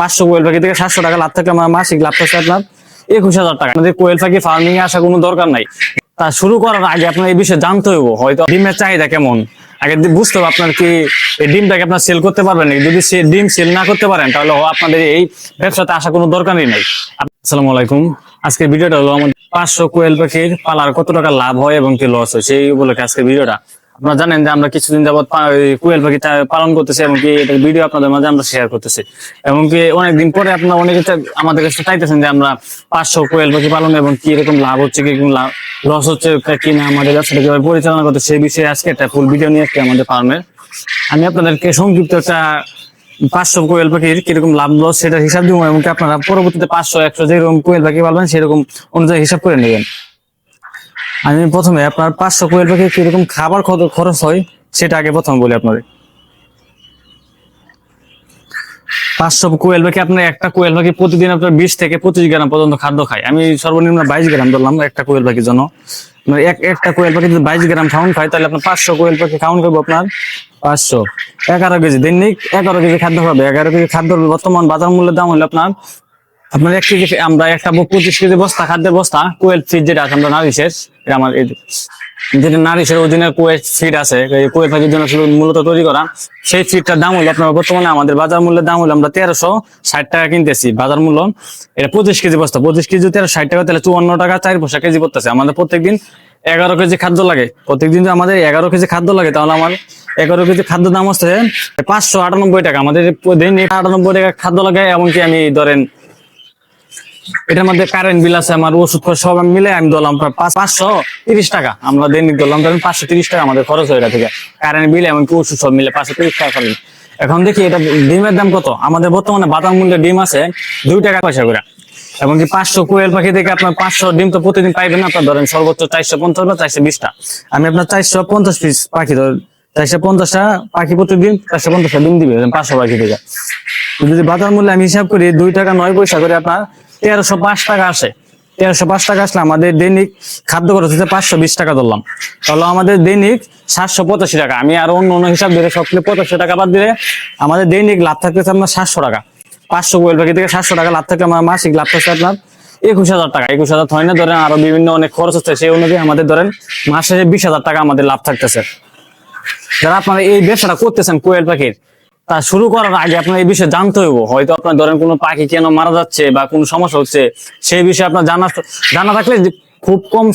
পাঁচশো কোয়েল পাখি থেকে সাতশো টাকা লাভ থাকলে আমার মাসিক লাভ থাকছে আপনার একুশ হাজার টাকা। আমাদের কোয়েল পাখি ফার্মিং এ আসা কোনো দরকার নাই। তা শুরু করার আগে আপনার এই বিষয়ে জানতে হইব, হয়তো ডিমের চাহিদা কেমন? আগে বুঝতে হবে আপনার কি এই ডিমটাকে আপনার সেল করতে পারবেন নাকি? যদি সে ডিম সেল না করতে পারেন, তাহলে আপনাদের এই ব্যবসাতে আসা কোনো দরকারই নাই। আসসালামু আলাইকুম। আজকের ভিডিওটা হলো আমাদের পাঁচশো কোয়েল পাখির পালার কত টাকা লাভ হয় এবং কি লস হয়, সেই উপলক্ষে আজকের ভিডিওটা। আপনারা জানেন যে আমরা কিছুদিন এই কোয়েল পাখি পালন করতেছি এবং কি এটা ভিডিও আপনাদের মাঝে আমরা শেয়ার করতেছি। এবং কি অনেকদিন পরে আপনারা অনেকে আমাদের কাছে চাইতেছেন যে আমরা পাঁচশো কোয়েল পাখি পালন এবং কি রকম লাভ হচ্ছে, কি লাভ লস হচ্ছে কি না আমাদের ব্যবসাটা কীভাবে পরিচালনা করতে, সেই বিষয়ে আজকে একটা ফুল ভিডিও নিয়ে আসছি আমাদের ফার্মের আমি আপনাদেরকে সংক্ষিপ্ত একটা পাঁচশো কোয়েল পাখির কীরকম লাভ লস সেটা হিসাব দিব এবং আপনারা পরবর্তীতে পাঁচশো, একশো যেরকম কোয়েল পাখি পালবেন সেরকম অনুযায়ী হিসাব করে নেবেন। আমি প্রথমে আপনার পাঁচশো কোয়েল পাখি কীরকম খাবার খরচ হয়, সেটা আগে প্রথম বলি আপনাদের। পাঁচশো কোয়েল পাখি আপনার একটা কোয়েল পাখি প্রতিদিন আপনার বিশ থেকে পঁচিশ গ্রাম পর্যন্ত খাদ্য খায়। আমি সর্বনিম্ন বাইশ গ্রাম ধরলাম একটা কোয়েল পাখির জন্য। এক, একটা কোয়েল পাখি যদি বাইশ গ্রাম খাওয়ান খায়, তাহলে আপনার পাঁচশো কোয়েল পাখি খাওয়ান করব আপনার পাঁচশো। এগারো কেজি দৈনিক এগারো কেজি খাদ্য খাবে। এগারো কেজি খাদ্য বর্তমান বাজার মূল্যের দাম হলো আপনার আপনার এক কেজি, আমরা একটা পঁচিশ কেজি বস্তা, খাদ্যের বস্তা কোয়েল ফিড যেটা আছে, আমরা নারিশের আমার যেটা নারিশের ওজনের কোয়েল ফিড আছে কোয়েল জন্য মূলত তৈরি করা, সেই ফিডটার দাম হলো আপনার বর্তমানে আমাদের বাজার মূল্যের দাম হলো আমরা তেরোশো ষাট টাকা কিনতেছি, বাজার মূল্য। এটা পঁচিশ কেজি বস্তা, পঁচিশ কেজি তেরো ষাট টাকা, তাহলে চুয়ান্ন টাকা, চার পয়সা কেজি পড়তেছে। আমাদের প্রত্যেকদিন এগারো কেজি খাদ্য লাগে। প্রত্যেকদিন আমাদের এগারো কেজি খাদ্য লাগে, তাহলে আমার এগারো কেজি খাদ্য দাম হচ্ছে পাঁচশো আটানব্বই টাকা। আমাদের দৈনিক আটানব্বই টাকা খাদ্য লাগে, এমনকি আমি ধরেন এটার মধ্যে কারেন্ট বিল আছে, আমার ওষুধ সব আমি মিলে আমি ধরলাম প্রায় পাঁচ- পাঁচশো তিরিশ টাকা। আমরা দৈনিক ধরলাম ধরেন পাঁচশো তিরিশ টাকা আমাদের খরচ হয় এটা থেকে। কারেন্ট বিল এমনকি ওষুধ সব মিলে পাঁচশো তিরিশ টাকা খরচ। এখন দেখি এটা ডিমের দাম কত? আমাদের বর্তমানে বাদাম মূল্যে ডিম আছে দুই টাকা পয়সা করে। এবং কি পাঁচশো কোয়েল পাখি থেকে আপনার পাঁচশো ডিম তো প্রতিদিন পাইবেন আপনার ধরেন সর্বোচ্চ চারশো পঞ্চাশ বা চারশো বিশটা আমি আপনার চারশো পঞ্চাশ পিস পাখি ধর চারশো পঞ্চাশটা পাখি প্রতিদিন চারশো পঞ্চাশটা ডিম দিবে পাঁচশো পাখি থেকে। যদি বাজার মূল্য আমি হিসাব করি, দুই টাকা নয় পয়সা করে আপনার তেরোশো পাঁচ টাকা আসে। তেরোশো পাঁচ টাকা আসলে আমাদের দৈনিক খাদ্য খরচ হচ্ছে পাঁচশো বিশ টাকা ধরলাম। তাহলে আমাদের দৈনিক সাতশো পঁচাশি টাকা। আমি আরও অন্য অন্য হিসাব ধরে সব মিলে পঁচাশি টাকা বাদ দিলে আমাদের দৈনিক লাভ থাকতেছে আপনার সাতশো টাকা। পাঁচশো কোয়েল পাখি থেকে সাতশো টাকা লাভ থাকলে আমার মাসিক লাভ থাকছে আপনার একুশ হাজার টাকা। একুশ হাজার হয় না, ধরেন আরও বিভিন্ন অনেক খরচ হচ্ছে, সেই অনুযায়ী আমাদের ধরেন মাসে বিশ হাজার টাকা আমাদের লাভ থাকতেছে। যারা আপনারা এই ব্যবসাটা করতেছেন কোয়েল পাখির তা শুরু করার আগে আপনার এই বিষয়ে জানতে হইব। হয়তো আপনার ধরেন কোনো পাখি কেন মারা যাচ্ছে বা কোনো সমস্যা হচ্ছে, সেই বিষয়ে আপনার জানা জানা থাকলে খুব কম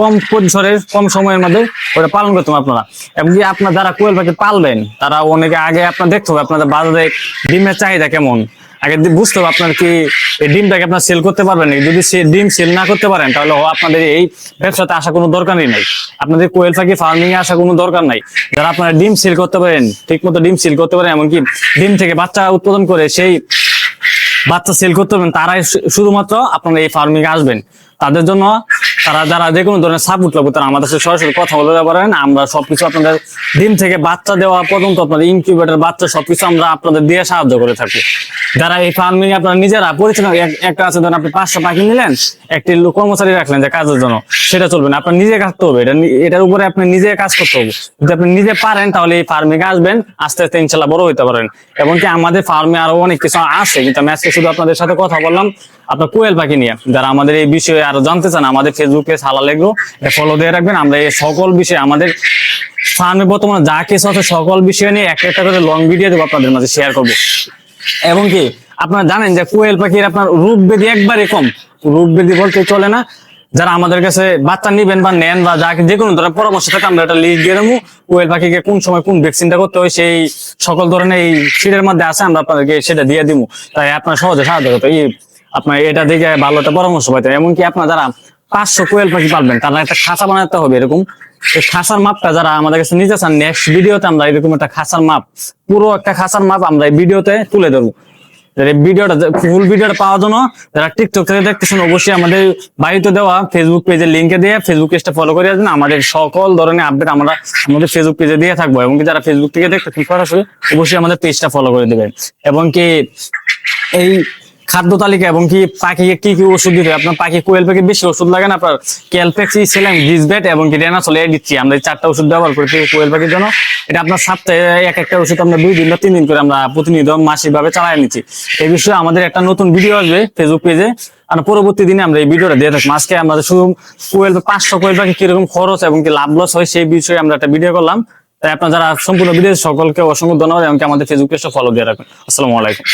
কম পরিসরের, কম সময়ের মধ্যে ওটা পালন করতে হবে আপনারা এমনকি আপনার যারা কোয়েল পাখি পালবেন, তারা অনেকে আগে আপনার দেখতে হবে আপনাদের বাজারে ডিমের চাহিদা কেমন। আগে বুঝতে হবে আপনার কি এই ডিমটাকে আপনার সেল করতে পারবেন যদি সে ডিম সেল না করতে পারেন, তাহলে আপনাদের এই ব্যবসাতে আসা কোনো দরকারই নাই। আপনাদের কোয়েল পাখি ফার্মিং এ আসা কোনো দরকার নাই। যারা আপনারা ডিম সেল করতে পারেন ঠিক মতো ডিম সেল করতে পারেন, এমনকি ডিম থেকে বাচ্চা উৎপাদন করে সেই বাচ্চা সেল করতে পারবেন, তারাই শুধুমাত্র আপনারা এই ফার্মিং আসবেন। তাদের জন্য তারা যারা যে কোনো ধরনের সাপোর্ট লাগবে, তারা আমাদের সাথে সরাসরি কথা বলতে পারেন। আমরা সবকিছু আপনাদের ডিম থেকে বাচ্চা দেওয়া পর্যন্ত আপনাদের ইনকিউবেটর বাচ্চা সবকিছু আমরা আপনাদের দিয়ে সাহায্য করে থাকি। যারা এই ফার্মিং আপনারা নিজেরা পরিচালনা একটা আছে ধরেন আপনি পাঁচশো পাখি নিলেন, একটি কর্মচারী রাখলেন যে কাজের জন্য, সেটা চলবে না। আপনার নিজে কাজতে হবে। এটা এটার উপরে আপনি নিজে কাজ করতে হবে। যদি আপনি নিজে পারেন, তাহলে এই ফার্মিং আসবেন, আস্তে আস্তে ইনশাল্লাহ বড় হইতে পারেন। এবং কি আমাদের ফার্মে আরও অনেক কিছু আছে, কিন্তু আমি আজকে শুধু আপনাদের সাথে কথা বললাম। আপনার কোয়েল পাখি নিয়ে, যারা আমাদের এই বিষয়ে আরও জানতে চান, আমাদের Facebook page Halal Agro follow দিয়ে রাখবেন। আমরা এই সকল বিষয়ে আমাদের ফার্মে বর্তমানে যা কিছু আছে সকল বিষয় নিয়ে একটা একটা করে লং ভিডিও দেবো আপনাদের মাঝে শেয়ার করব। এবং কি, আপনারা জানেন যে কোয়েল পাখির আপনার রূপ বেদি একবারে কম। রূপ বেদি বলতে চলে না। যারা আমাদের কাছে বাচ্চা নিবেন বা নেন বা যা যে কোনো ধরনের পরামর্শ থাকে, আমরা একটা লিস্ট দিয়ে দেবো। কোয়েল পাখিকে কোন সময় কোন ভ্যাকসিনটা করতে হয়, সেই সকল ধরনের এই শীতের মধ্যে আছে, আমরা আপনাদেরকে সেটা দিয়ে দিব। তাই আপনার সহজে সাহায্য করতে আপনার এটা দেখে ভালো একটা পরামর্শ পাইতেন। এমনকি আপনার যারা পাঁচশো কোয়েল পাখি পালবেন তারা একটা খাঁচা বানাতে হবে এরকম। খাঁচার মাপটা যারা আমাদের কাছে নিতে চান নেক্সট ভিডিওতে আমরা এরকম একটা খাঁচার মাপ, পুরো একটা খাঁচার মাপ আমরা এই ভিডিওতে তুলে ধরবো। ভিডিওটা পাওয়ার জন্য টিকটক অবশ্যই আমাদের বাড়িতে দেওয়া ফেসবুক দিয়ে ফেসবুক ফলো আমাদের সকল ধরনের আপডেট আমরা আমাদের ফেসবুক পেজে দিয়ে থাকব। এবং যারা ফেসবুক থেকে দেখতেছেন অবশ্যই আমাদের পেজটা ফলো করে দেবেন। এবং কি এই খাদ্য তালিকা এবং কি পাখিকে কি কি ওষুধ দিতে আপনার পাখি কোয়েল পাখি বেশি ওষুধ লাগে না? আপনার এবং কি রেনাসল এই দিচ্ছি। আমরা চারটা ওষুধ ব্যবহার করি কোয়েল পাখির জন্য। এটা আপনার সপ্তাহে এক একটা ওষুধ আমরা দুই দিন বা তিন দিন করে আমরা প্রতিনিয়ত মাসিক ভাবে চালাই নিচ্ছি। এই বিষয়ে আমাদের একটা নতুন ভিডিও আসবে ফেসবুক পেজে আর পরবর্তী দিনে আমরা এই ভিডিওটা দিয়ে থাকব। আজকে আমাদের শুধু কোয়েল পাঁচশো কোয়েল পাখি কীরকম খরচ এবং কি লাভ লস হয় সেই বিষয়ে আমরা একটা ভিডিও করলাম। তাই আপনার যারা সম্পূর্ণ ভিডিও সকলকে অসংখ্য ধন্যবাদ এবং আমাদের ফেসবুক পেজটা ফলো দিয়ে রাখবেন। আসসালামু আলাইকুম।